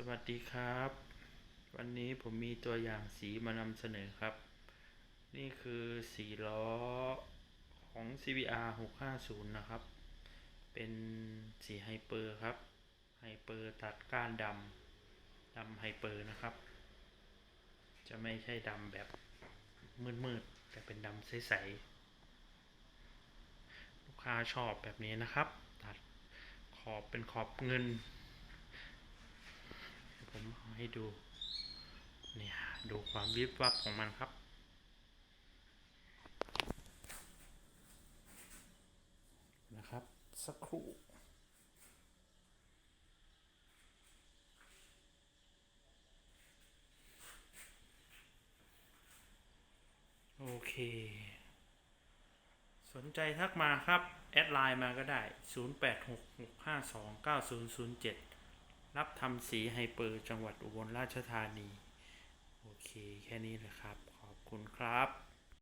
สวัสดีครับ วันนี้ผมมีตัวอย่างสีมานำเสนอครับ นี่คือสีล้อของ CBR 650 นะครับ เป็นสีไฮเปอร์ครับไฮเปอร์ตัดก้านดำดำไฮเปอร์นะครับ จะไม่ใช่ดำแบบมืดๆ แต่เป็นดำใสๆ ลูกค้าชอบแบบนี้นะครับ ตัดขอบเป็นขอบเงิน ให้ดู เนี่ย ดูความวิบวับของมันครับ นะครับ สักครู่โอเค สนใจทักมาครับ แอดไลน์มาก็ได้ 0866529007 รับทำสีไฮเปอร์จังหวัดอุบลราชธานี โอเค แค่นี้เลยครับ ขอบคุณครับ